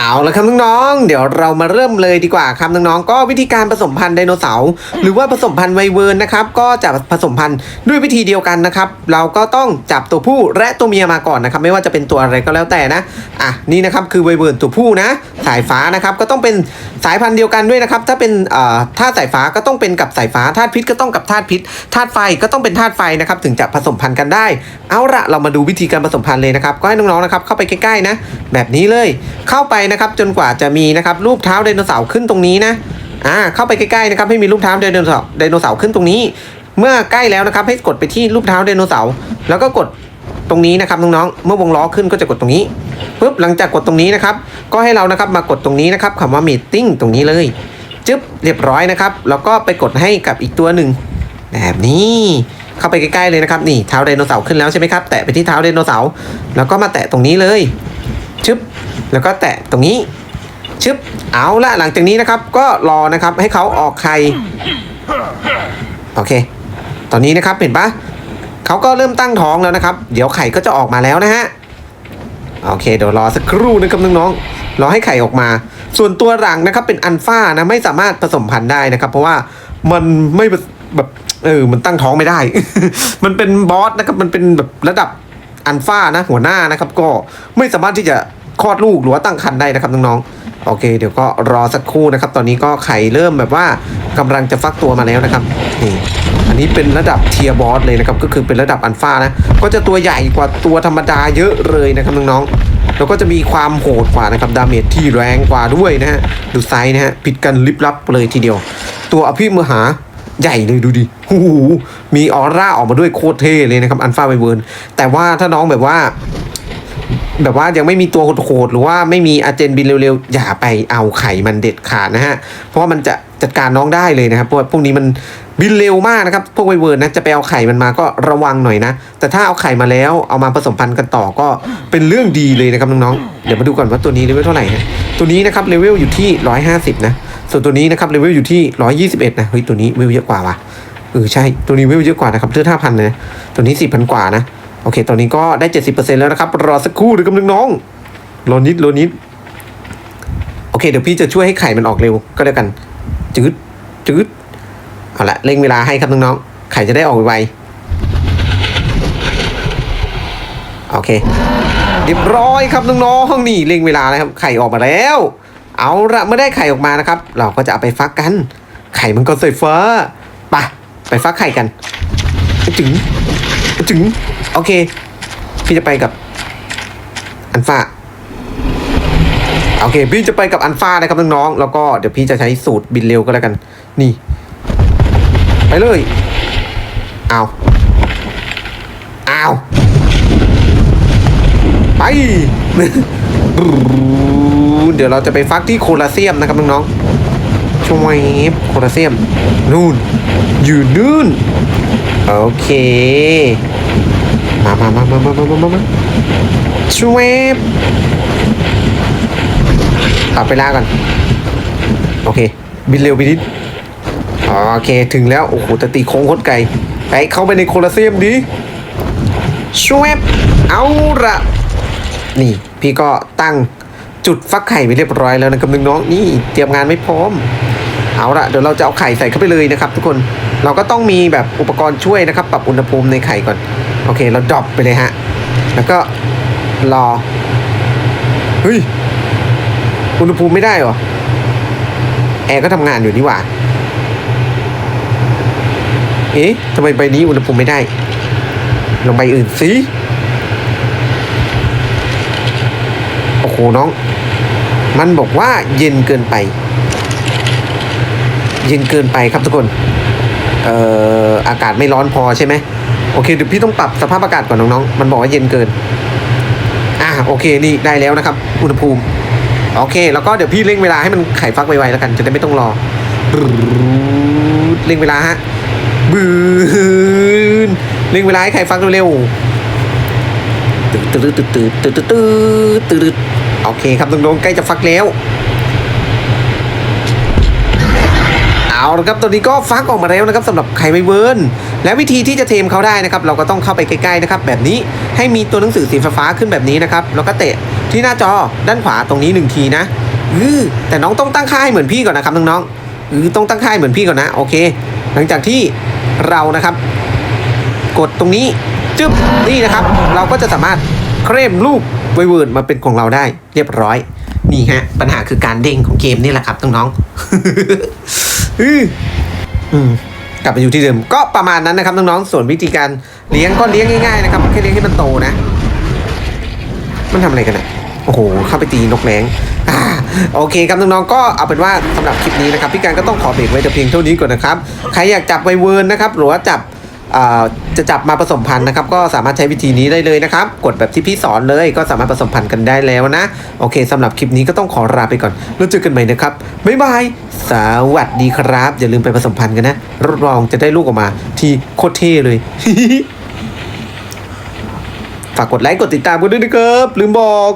เอาละครับน้องๆ เดี๋ยวเรามาเริ่มเลยดีกว่าครับน้องๆ ก็วิธีการผสมพันธุ์ไดโนเสาร์หรือว่าผสมพันธุ์ไวเวิร์นนะครับ ก็จะผสมพันธุ์ด้วยวิธีเดียวกันนะครับ เราก็ต้องจับตัวผู้และตัวเมียมาก่อนนะครับ ไม่ว่าจะเป็นตัวอะไรก็แล้วแต่นะ อะนี่นะครับคือไวเวิร์นตัวผู้นะ สายฟ้านะครับก็ต้องเป็นสายพันธุ์เดียวกันด้วยนะครับ ถ้าเป็นเอ่อธาตุสายฟ้าก็ต้องเป็นกับสายฟ้าธาตุพิษก็ต้องกับธาตุพิษธาตุไฟก็ต้องเป็นธาตุไฟนะครับ ถึงจะผสมพันธุ์กันได้ เอาละเรามาดูวิธีการผสมพันธุ์เลยนะครับ ก็ให้น้องๆนะครับเข้าไปใกล้ๆนะ แบบนี้เลยเข้าไปนะครับจนกว่าจะมีนะครับรูปเท้าไดโนเสาร์ขึ้นตรงนี้นะอ่าเข้าไปใกล้ๆนะครับให้มีรูปเท้าไดโนเสาร์ไดโนเสาร์ขึ้นตรงนี้ เมื่อใกล้แล้วนะครับให้กดไปที่รูปเท้าไดโนเสาร์แล้วก็กดตรงนี้นะครับน้องๆเมื่อวงล้อขึ้นก็จะกดตรงนี้ปุ๊บหลังจากกดตรงนี้นะครับ ก็ให้เรานะครับมากดตรงนี้นะครับคำว่า meeting ตรงนี้เลยจึ๊บเรียบร้อยนะครับแล้วก็ไปกดให้กับอีกตัวหนึ่งแบบนี้เข้าไปใกล้ๆเลยนะครับนี่เท้าไดโนเสาร์ขึ้นแล้วใช่ไหมครับแตะไปที่เท้าไดโนเสาร์แล้วก็มาแตะตรงนี้เลย ชึบแล้วก็แตะตรงนี้ชึบเอาละหลังจากนี้นะครับ ก็รอนะครับให้เขาออกไข่โอเค ตอนนี้นะครับเห็นปะเขาก็เริ่มตั้งท้องแล้วนะครับ เดี๋ยวไข่ก็จะออกมาแล้วนะฮะโอเคเดี๋ยวรอสักครู่นะครับน้องๆรอให้ไข่ออกมา ส่วนตัวหลังนะครับเป็นอัลฟานะไม่สามารถผสมพันธุ์ได้นะครับ เพราะว่ามันไม่แบบเออมันตั้งท้องไม่ได้ มันเป็นบอสนะครับมันเป็นแบบระดับ อัลฟานะหัวหน้านะครับก็ไม่สามารถที่จะคลอดลูกหรือว่าตั้งครรภ์ได้นะครับน้องๆโอเค เดี๋ยวก็รอสักครู่นะครับ ตอนนี้ก็ไข่เริ่มแบบว่ากำลังจะฟักตัวมาแล้วนะครับนี่อันนี้เป็นระดับเทียบอสเลยนะครับก็คือเป็นระดับอัลฟานะก็จะตัวใหญ่กว่าตัวธรรมดาเยอะเลยนะครับน้องๆแล้วก็จะมีความโหดกว่านะครับดาเมจที่แรงกว่าด้วยนะฮะดูไซส์นะฮะผิดกันลิบลับเลยทีเดียว ตัวอภิมหา ใหญ่เลยดูดิฮู้มีออร่าออกมาด้วยโคตรเท่เลยนะครับอันฟ้าไวเวิร์นแต่ว่าถ้าน้องแบบว่า แบบว่ายังไม่มีตัวโหดหรือว่าไม่มีอาเจนบินเร็วๆ อย่าไปเอาไข่มันเด็ดขาดนะฮะ เพราะมันจะจัดการน้องได้เลยนะครับพว่าพวกนี้มันบินเร็วมากนะครับ พวกไวเวิร์นนะจะไปเอาไข่มันมาก็ระวังหน่อยนะ แต่ถ้าเอาไข่มาแล้วเอามาผสมพันธุ์กันต่อก็เป็นเรื่องดีเลยนะครับน้องๆ เดี๋ยวมาดูก่อนว่าตัวนี้เลเวลเท่าไหร่ฮะตัวนี้นะครับเลเวลอยู่ที่ 150 นะ ส่วนตัวนี้นะครับเลเวลอยู่ที่ 121 นะเฮ้ยตัวนี้เวลเยอะกว่าว่ะเออใช่ตัวนี้เวลเยอะกว่านะครับเลือดห้าพันเลยนะตัวนี้สี่พันกว่านะ โอเค ตอนนี้ก็ได้เจ็ดสิบเปอร์เซ็นแล้วนะครับ รอสักครู่เดี๋ยวกำลังน้องรอนิดรอนิด โอเค เดี๋ยวพี่จะช่วยให้ไข่มันออกเร็วก็แล้วกัน จืดจืดเอาละเร่งเวลาให้ครับน้องๆ ไข่จะได้ออกไวโอเค เรียบร้อยครับน้องๆนี่เร่งเวลาแล้วครับ ไข่ออกมาแล้ว เอาละเมื่อได้ไข่ออกมานะครับ เราก็จะเอาไปฟักกัน ไข่มันก็ใส่ฟ้าไปไปฟักไข่กันจึงจึง โอเค พี่จะไปกับอันฟ้าโอเค พี่จะไปกับอันฟ้านะครับน้องๆแล้วก็เดี๋ยวพี่จะใช้สูตรบินเร็วก็แล้วกัน นี่ ไปเลยเอาเอาไป เดี๋ยวเราจะไปฟักที่โคลาเซียมนะครับน้องๆช่วยโคลาเซียม นู่น อยู่นู่น โอเค มามามามามามามามาช่วยปรับเวลาก่อนโอเค บินเร็วไปนิดโอเค ถึงแล้ว โอ้โหแต่ตีโค้งโคตรไกล ไปเข้าไปในโคลาเซียมดิช่วยเอาละนี่ พี่ก็ตั้งจุดฟักไข่ไปเรียบร้อยแล้วนะครับน้องๆนี่ เตรียมงานไม่พร้อม เอาละเดี๋ยวเราจะเอาไข่ใส่เข้าไปเลยนะครับทุกคน เราก็ต้องมีแบบอุปกรณ์ช่วยนะครับ ปรับอุณหภูมิในไข่ก่อน โอเค เราดรอปไปเลยฮะ แล้วก็รอ เฮ้ย อุณหภูมิไม่ได้เหรอ แอร์ก็ทำงานอยู่นี่หว่า เอ๊ะทำไมใบนี้อุณหภูมิไม่ได้ลองใบอื่นสิโอ้โหน้อง มันบอกว่าเย็นเกินไป เย็นเกินไปครับทุกคน เอ่ออากาศไม่ร้อนพอใช่ไหมโอเคเดี๋ยวพี่ต้องปรับสภาพอากาศก่อนน้องๆมันบอกว่าเย็นเกินอะโอเคนี่ได้แล้วนะครับ อุณหภูมิโอเค แล้วก็เดี๋ยวพี่เร่งเวลาให้มันไขฟักไวๆแล้วกันจะได้ไม่ต้องรอเร่งเวลาฮะบืนเร่งเวลาให้ไขฟักเร็วๆตืดตืดตืดตืดตืดตืดตืดโอเคครับน้องๆใกล้จะฟักแล้ว เอาละครับตอนนี้ก็ฟักออกมาแล้วนะครับสำหรับไข่ไวเวิร์นและวิธีที่จะเทมเขาได้นะครับเราก็ต้องเข้าไปใกล้ๆนะครับแบบนี้ให้มีตัวหนังสือสีฟ้าขึ้นแบบนี้นะครับแล้วก็เตะที่หน้าจอด้านขวาตรงนี้หนึ่งทีนะอือแต่น้องต้องตั้งค่าให้เหมือนพี่ก่อนนะครับน้องๆอือต้องตั้งค่าให้เหมือนพี่ก่อนนะโอเค หลังจากที่เรานะครับ กดตรงนี้จึ๊บนี่นะครับ เราก็จะสามารถเคลมรูปไวเวิร์นมาเป็นของเราได้เรียบร้อยนี่ฮะปัญหาคือการเด้งของเกมนี่แหละครับน้องๆ อืออืมกลับไปอยู่ที่เดิมก็ประมาณนั้นนะครับน้องๆส่วนวิธีการเลี้ยงก็เลี้ยงง่ายๆนะครับแค่เลี้ยงให้มันโตนะ มันทำอะไรกันอะโอ้โหเข้าไปตีนกแรงอ่าโอเคครับน้องๆก็เอาเป็นว่าสำหรับคลิปนี้นะครับพี่การก็ต้องขอเบรกไว้แต่เพียงเท่านี้ก่อนนะครับใครอยากจับไวเวิร์นนะครับหรือว่าจับ จะจับมาผสมพันธุ์นะครับ ก็สามารถใช้วิธีนี้ได้เลยนะครับ กดแบบที่พี่สอนเลยก็สามารถผสมพันธุ์กันได้แล้วนะ โอเคสำหรับคลิปนี้ก็ต้องขอลาไปก่อน แล้วเจอกันใหม่นะครับ บ๊ายบาย สวัสดีครับ อย่าลืมไปผสมพันธุ์กันนะรับรองจะได้ลูกออกมา ที่โคตรเท่เลย ฝากกดไลค์กดติดตามกันด้วยนะครับ ลืมบอก